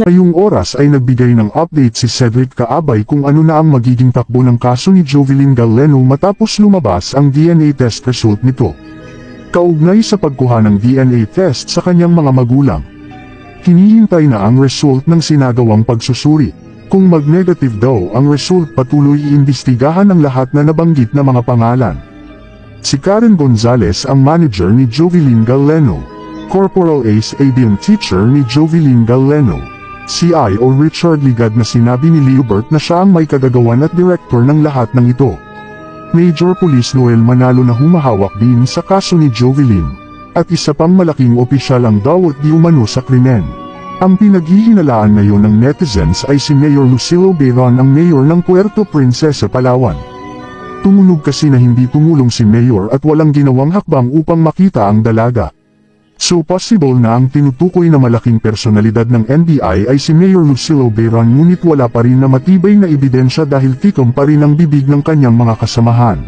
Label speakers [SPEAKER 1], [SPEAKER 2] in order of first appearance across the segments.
[SPEAKER 1] Ngayong oras ay nagbigay ng update si Cedric Kaabay kung ano na ang magiging takbo ng kaso ni Jovelyn Galeno matapos lumabas ang DNA test result nito. Kaugnay sa pagkuha ng DNA test sa kanyang mga magulang. Hinihintay na ang result ng sinagawang pagsusuri. Kung mag-negative daw ang result patuloy iimbestigahan ang lahat na nabanggit na mga pangalan. Si Karen Gonzalez ang manager ni Jovelyn Galeno. Corporal Ace Avian teacher ni Jovelyn Galeno. CIO Richard Ligad na sinabi ni Leobert na siya ang may kagagawan at director ng lahat ng ito. Major Police Noel Manalo na humahawak din sa kaso ni Jovelyn. At isa pang malaking opisyal ang dawat di umano sa krimen. Ang pinaghihinalaan ngayon ng netizens ay si Mayor Lucilo Beron ang mayor ng Puerto Princesa, Palawan. Tumunog kasi na hindi tumulong si Mayor at walang ginawang hakbang upang makita ang dalaga. So possible na ang tinutukoy na malaking personalidad ng NBI ay si Mayor Lucilo Beron ngunit wala pa rin na matibay na ebidensya dahil tikom pa rin ang bibig ng kanyang mga kasamahan.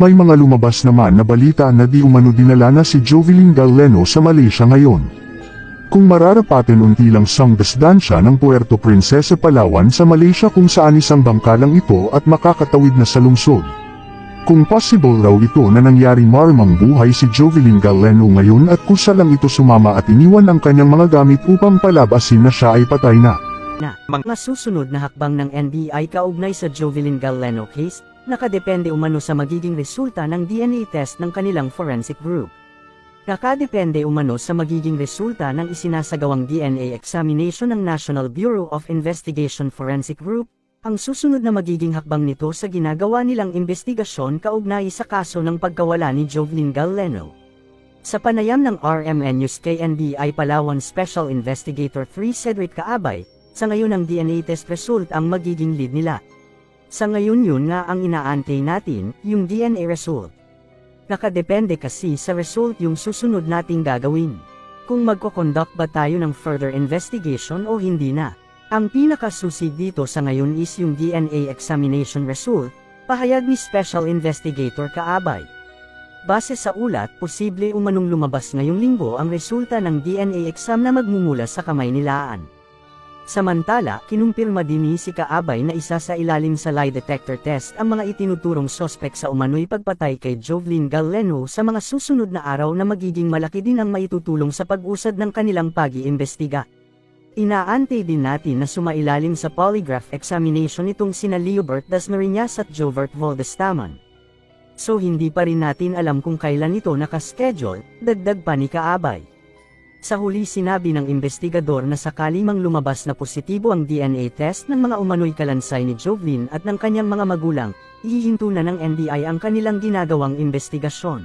[SPEAKER 1] May mga lumabas naman na balita na di umano dinala na si Jovelyn Galeno sa Malaysia ngayon. Kung mararapatin unti lang sang dasdansya ng Puerto Princesa Palawan sa Malaysia kung saan isang bangka lang ito at makakatawid na sa lungsod. Kung possible raw ito na nangyari marmang buhay si Jovelyn Galeno ngayon at kusa lang ito sumama at iniwan ang kanyang mga gamit upang palabasin na siya ay patay na.
[SPEAKER 2] na mga susunod na hakbang ng NBI kaugnay sa Jovelyn Galeno case, nakadepende umano sa magiging resulta ng DNA test ng kanilang forensic group. Nakadepende umano sa magiging resulta ng isinasagawang DNA examination ng National Bureau of Investigation Forensic Group, ang susunod na magiging hakbang nito sa ginagawa nilang investigasyon kaugnay sa kaso ng pagkawala ni Jovelyn Galeno. Sa panayam ng RMN News kay NBI Palawan Special Investigator 3 Cedric Kaabay, sa ngayon ang DNA test result ang magiging lead nila. Sa ngayon yun nga ang inaantay natin, yung DNA result. Nakadepende kasi sa result yung susunod nating gagawin. Kung magko-conduct ba tayo ng further investigation o hindi na. Ang pinakasusi dito sa ngayon is yung DNA examination result, pahayag ni Special Investigator Kaabay. Base sa ulat, posible umanong lumabas ngayong linggo ang resulta ng DNA exam na magmumula sa kamay nilaan. Samantala, kinumpirma din ni si Kaabay na isa sa ilalim sa lie detector test ang mga itinuturong sospek sa umano'y pagpatay kay Jovelyn Galeno sa mga susunod na araw na magiging malaki din ang maitutulong sa pag-usad ng kanilang pag-iimbestiga. Inaantay din natin na sumailalim sa polygraph examination itong sina Leobert Dasmariñas at Jovert Voldestaman. So hindi pa rin natin alam kung kailan ito nakaschedule, dagdag pa ni Kaabay. Sa huli sinabi ng investigador na sakali mang lumabas na positibo ang DNA test ng mga umano'y kalansay ni Jovelyn at ng kanyang mga magulang, ihihinto na ng NBI ang kanilang ginagawang investigasyon.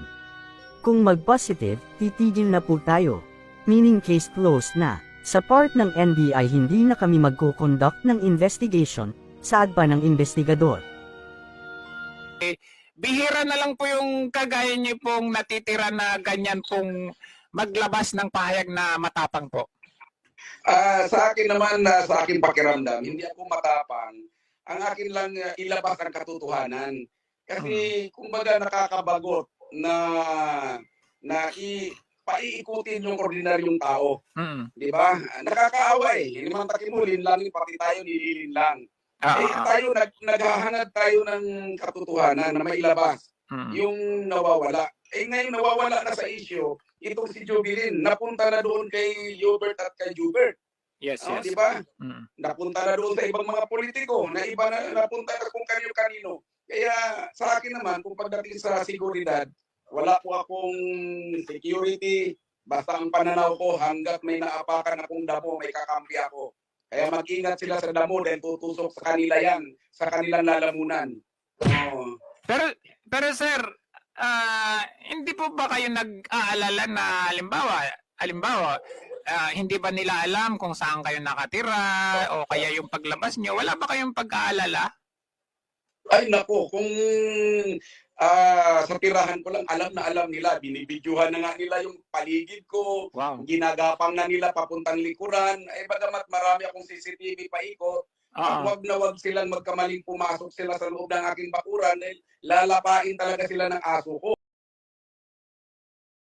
[SPEAKER 2] Kung mag-positive, titigil na po tayo. Meaning case closed na. Sa part ng NBI hindi na kami magko-conduct ng investigation, saad pa ng investigador.
[SPEAKER 3] bihira na lang po yung kagaya niyo pong natitira na ganyan pong maglabas ng pahayag na matapang po.
[SPEAKER 4] Ah, sa akin naman, na sa akin pakiramdam, hindi ako matapang. Ang akin lang ah, ilabas ang katotohanan. Kasi kumbaga nakakabagot na na i paiikutin yung ordinaryong tao,
[SPEAKER 3] Mm.
[SPEAKER 4] di ba? Nakakaawa eh. Hindi man takimulin lang, pati tayo nililin lang.
[SPEAKER 3] Ah,
[SPEAKER 4] eh,
[SPEAKER 3] ah, ah.
[SPEAKER 4] tayo, nag, naghahangad tayo ng katotohanan na mailabas
[SPEAKER 3] Mm.
[SPEAKER 4] yung nawawala. Eh ngayon nawawala na sa issue, itong si Jubilin, napunta na doon kay Hubert at kay Jubert.
[SPEAKER 3] Yes,
[SPEAKER 4] Oh,
[SPEAKER 3] yes.
[SPEAKER 4] di ba?
[SPEAKER 3] Mm.
[SPEAKER 4] napunta na doon sa ibang mga politiko, na iba na napunta na kung kanino-kanino. Kaya sa akin naman, kung pagdating sa seguridad, wala po akong security, basta ang pananaw ko hanggat may naapakan akong damo, may kakampi ako. Kaya mag-ingat sila sa damo dahil tutusok sa kanila yan, sa kanilang lalamunan. Oh.
[SPEAKER 3] Pero pero sir, ah, hindi po ba kayo nag-aalala na halimbawa, halimbawa, ah, hindi ba nila alam kung saan kayo nakatira o kaya yung paglabas nyo? Wala ba kayong pag-aalala?
[SPEAKER 4] Ay nako, kung ah, sa tirahan ko lang, alam na alam nila, binibidyuhan na nga nila yung paligid ko,
[SPEAKER 3] Wow.
[SPEAKER 4] ginagapang na nila papuntang likuran. Eh bagamat marami akong CCTV paikot,
[SPEAKER 3] Oo.
[SPEAKER 4] wag na wag silang magkamaling pumasok sila sa loob ng aking bakuran dahil lalapain talaga sila ng aso ko.